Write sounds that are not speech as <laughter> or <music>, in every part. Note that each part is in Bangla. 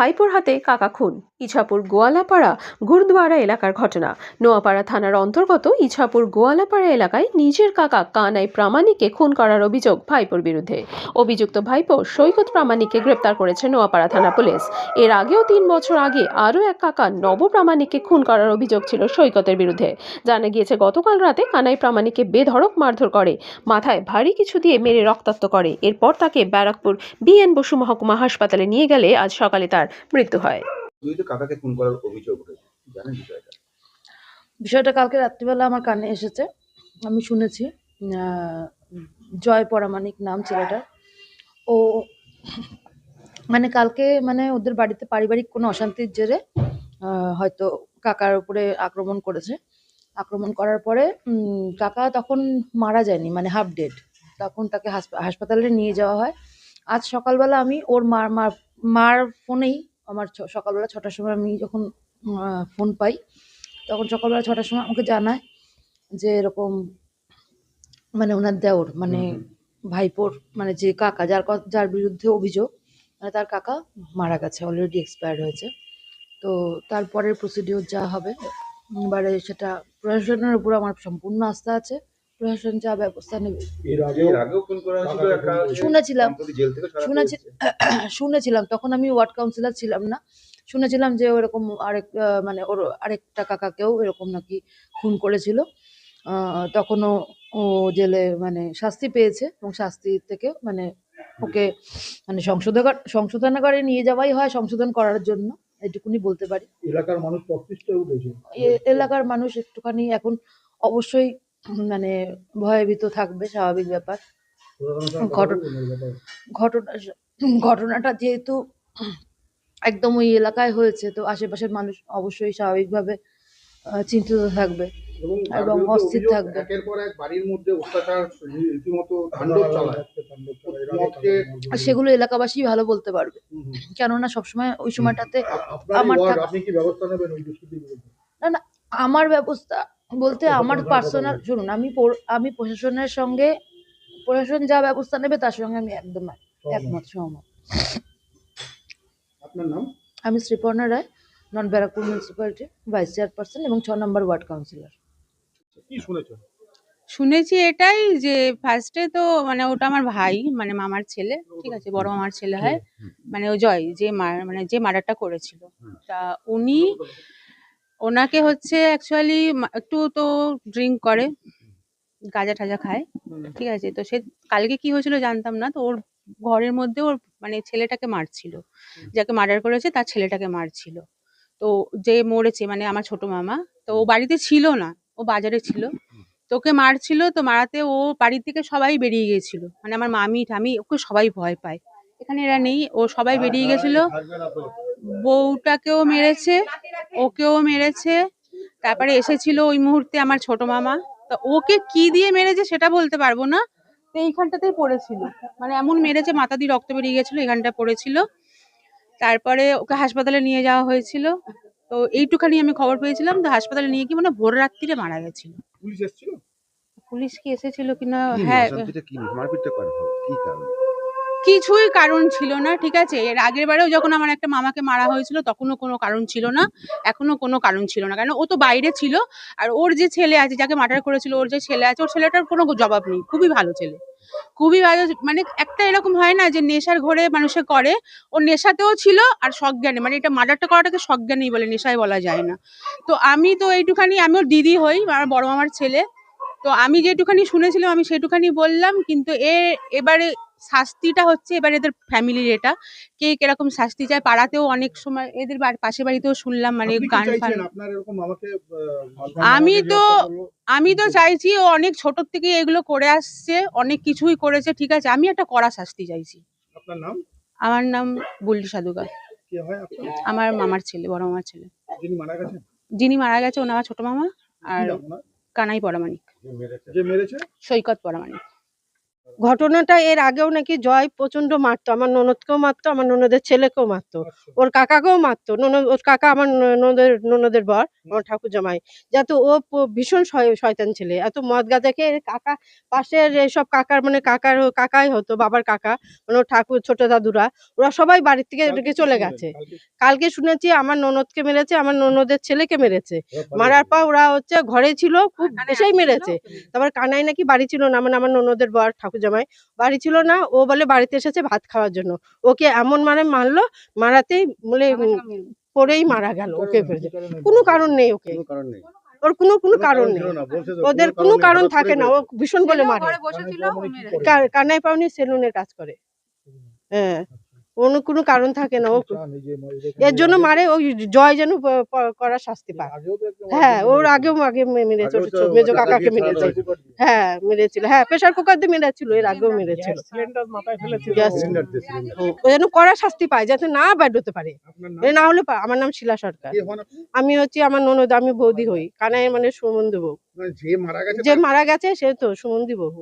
ভাইপোর হাতে কাকা খুন। ইছাপুর গোয়ালাপাড়া গুরদ্বারা এলাকার ঘটনা। নোয়াপাড়া থানার অন্তর্গত ইছাপুর গোয়ালাপাড়া এলাকায় নিজের কাকা কানাই প্রামাণিককে খুন করার অভিযোগ ভাইপোর বিরুদ্ধে। অভিযুক্ত ভাইপো সৈকত প্রামাণিককে গ্রেপ্তার করেছে নোয়াপাড়া থানা পুলিশ। এর আগেও তিন বছর আগে আরও এক কাকা নব প্রামাণিককে খুন করার অভিযোগ ছিল সৈকতের বিরুদ্ধে। জানা গিয়েছে, গতকাল রাতে কানাই প্রামাণিককে বেধড়ক মারধর করে, মাথায় ভারী কিছু দিয়ে মেরে রক্তাক্ত করে। এরপর তাকে ব্যারাকপুর বিএন বসু মহকুমা হাসপাতালে নিয়ে গেলে আজ সকালে তার মৃত্যু হয়। তুই তো কাকাকে খুন করার অভিযোগ উঠেছে জানেন বিষয়টা? বিষয়টা কালকে রাত্রিবেলা আমার কানে এসেছে। আমি শুনেছি জয় পরামানিক নাম ছেলেটার ও মানে কালকে মানে ওদের বাড়িতে পারিবারিক কোনো অশান্তির জেরে হয়তো কাকার উপরে আক্রমণ করেছে। আক্রমণ করার পরে উম, কাকা তখন মারা যায়নি মানে হাফ ডেড তখন তাকে হাসপা- হাসপাতালে নিয়ে যাওয়া হয়। আজ সকালবেলা আমি ওর মার মার মার ফোনেই আমার সকালবেলা ছটার সময় আমি যখন ফোন পাই তখন সকালবেলা ছটার সময় আমাকে জানায় যে এরকম মানে ওনার দেওর মানে ভাইপোর মানে যে কাকা যার যার বিরুদ্ধে অভিযোগ মানে তার কাকা মারা গেছে অলরেডি এক্সপায়ার হয়েছে। তো তারপরের প্রসিডিওর যা হবে এবারে সেটা প্রশাসনের উপর আমার সম্পূর্ণ আস্থা আছে। প্রশাসন যা ব্যবস্থা নেবে। শুনেছিলাম। শুনেছি <coughs> শুনেছিলাম। তখন আমি ওয়ার্ড কাউন্সিলর ছিলাম না। শুনেছিলাম যে ওরকম আরেক মানে ওর আরেকটা কাকাকেও এরকম নাকি খুন করেছিল। আহ, তখনও ও জেলে মানে শাস্তি পেয়েছে এবং শাস্তি থেকে মানে ওকে মানে সংশোধনাগার সংশোধনাগারে নিয়ে যাওয়াই হয় সংশোধন করার জন্য। এটুকুনি বলতে পারি। এলাকার মানুষ এলাকার মানুষ একটুখানি এখন অবশ্যই মানে ভয়ভীত থাকবে স্বাভাবিক ব্যাপার। ঘটনা- ঘটনা ঘটনাটা যেহেতু একদম ওই এলাকায় হয়েছে তো আশেপাশের মানুষ অবশ্যই স্বাভাবিকভাবে চিন্তিত থাকবে এবং অস্থির থাকবে। একের পর এক বাড়ির মধ্যে অত্যাচার রীতিমতো তাণ্ডব চালায়। আর সেগুলো এলাকাবাসী ভালো বলতে পারবে। কেননা সবসময় ওই সময়টাতে আমার ওয়ার্ড আপনি কি ব্যবস্থা নেবেন ওই না না আমার ব্যবস্থা বলতে আমার পার্সোনাল শুনুন আমি আমি প্রশাসনের সঙ্গে প্রশাসন যা ব্যবস্থা নেবে তার সঙ্গে আমি একদম একমত সহমত। আপনার নাম? আমি শ্রীপর্ণা রায় নন ব্যারাকপুর মিউনিসিপ্যালিটি ভাইস চেয়ারপারসন এবং ছ নম্বর ওয়ার্ড কাউন্সিলর কি শুনেছেন? শুনেছি এটাই যে ফার্স্টে তো মানে ওটা আমার ভাই মানে মামার ছেলে ঠিক আছে বড় মামার ছেলে হয়। মানে ও জয় যে মানে যে মার্ডারটা করেছিল। তা উনি ওনাকে হচ্ছে অ্যাকচুয়ালি একটু তো ড্রিঙ্ক করে গাঁজা টাজা খায় ঠিক আছে? তো সে কালকে কি হয়েছিল জানতাম না তো ওর ঘরের মধ্যে ওর মানে ছেলেটাকে মারছিল। যাকে মার্ডার করেছে তার ছেলেটাকে মারছিল। তো যে মরেছে মানে আমার ছোট মামা তো ও বাড়িতে ছিল না ও বাজারে ছিল। তো ওকে মারছিল তো মারাতে ও বাড়ি থেকে সবাই বেরিয়ে গেছিল। মানে আমার মামি ঠামি ওকে সবাই ভয় পায়। এখানে এরা নেই ও সবাই বেরিয়ে গেছিল। বউটাকেও মেরেছে ওকেও মেরেছে। তারপরে এসেছিল ওই মুহূর্তে আমার ছোট মামা। তো ওকে কি দিয়ে মেরেছে সেটা বলতে পারব না। তো এইখানটাতেই পড়েছিল। মানে এমন মেরেছে মাথা দিয়ে রক্ত বেরিয়ে গেছিল এখানটা পড়েছিল। তারপরে ওকে হাসপাতালে নিয়ে যাওয়া হয়েছিল। তো এইটুখানি আমি খবর পেয়েছিলাম। তো হাসপাতালে নিয়ে গিয়ে মানে ভোর রাত্রিরে মারা গেছিল। পুলিশ এসেছিল? পুলিশ কি এসেছিল কিনা? হ্যাঁ। কি মারপিটটা কার হলো? কি কারণ? কিছুই কারণ ছিল না, ঠিক আছে? এর আগের বারেও যখন আমার একটা মামাকে মারা হয়েছিল, তখনও কোনো কারণ ছিল না এখনও কোনো কারণ ছিল না। কারণ ও তো বাইরে ছিল, আর ওর যে ছেলে আছে, যাকে মার্ডার করেছিল, ওর যে ছেলে আছে, ওর ছেলেটার কোনো জবাব নেই। খুবই ভালো ছেলে। খুবই ভালো মানে একটা এরকম হয় না যে নেশার ঘরে মানুষে করে, ও নেশাতেও ছিল আর সজ্ঞানে মানে এটা মার্ডারটা করাটাকে সজ্ঞানেই বলে, নেশায় বলা যায় না। তো আমি তো এইটুখানি আমিও দিদি হই, আমার বড় মামার ছেলে। তো আমি যেটুখানি শুনেছিলাম, আমি সেটুখানি বললাম, কিন্তু এ, এবারে শাস্তিটা হচ্ছে এবার এদের ফ্যামিলির এটা। কে কীরকম শাস্তি চায় পাড়াতেও অনেক সময় এদের পাশের বাড়িতেও শুনলাম মানে গান ফান আমি তো- আমি তো চাইছি ও অনেক ছোট থেকে এগুলো করে আসছে অনেক কিছুই করেছে ঠিক আছে। আমি একটা কড়া শাস্তি চাইছি। আপনার নাম? আমার নাম বুল্লি সাধুকা আমার মামার ছেলে বড় মামার ছেলে। যিনি মারা গেছেন? যিনি মারা গেছে ওনার ছোট মামা আর কানাই পরামানিক সৈকত পরামানিক ঘটনাটা এর আগেও নাকি জয় প্রচণ্ড মারতো। আমার ননদকেও মারতো আমার ননদের ছেলেকেও মারতো। আচ্ছা। ওর কাকাকেও মারতো। ননদ ওর কাকা আমার ননদের ননদের বর আমার ঠাকুর জামাই। যাতে ও ভীষণ শয়- শয়তান ছেলে। এত মদ গাঁজা খেয়ে কাকা পাশের সব কাকার মানে কাকার কাকাই হতো বাবার কাকা মানে ওর ঠাকুর ছোট দাদুরা ওরা সবাই বাড়ির থেকে ঢুকে চলে গেছে। কালকে শুনেছি আমার ননদকে মেরেছে আমার ননদের ছেলেকে মেরেছে। মারার পর ওরা হচ্ছে ঘরে ছিল খুব এসেই মেরেছে। তারপর কানাই নাকি বাড়ি ছিল না মানে আমার ননদের বর ঠাকুর জামাই। বাড়ি ছিল না ও বলে বাড়িতে এসেছে ভাত খাওয়ার জন্য। ওকে এমন মানে মারলো মারাতেই বলে পরেই মারা গেল ওকে? কোনো কারণ নেই। ওকে। ওর কোনো কোনো কারণ নেই। ওদের কোনো কারণ থাকে না ও ভীষণ বলে মারে। কানাই মেরে পাওনি সেলুনে কাজ করে। হ্যাঁ। কোনো কোনো কারণ থাকে না ও এরকম এর জন্য মারে ওই জয় যেন করার শাস্তি পায়। হ্যাঁ ওর আগেও আগে মেরেছে মেজো ওটা কাকাকে মেরেছে। হ্যাঁ মেরেছিল। হ্যাঁ প্রেশার কুকার দিয়ে মেরেছিল এর আগেও মেরেছিল। ও। যেন করার শাস্তি পায় যাতে না বেরোতে পারে। আপনার নাম? এ না হলে আমার নাম শিলা সরকার? আমি হচ্ছে আমার ননদ আমি বৌদি হই। কানাই মানে সুমন দেবো মানে যে মারা গেছে যে তার মারা গেছে সে তো সুমন্দি বহু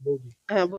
বৌদি। হ্যাঁ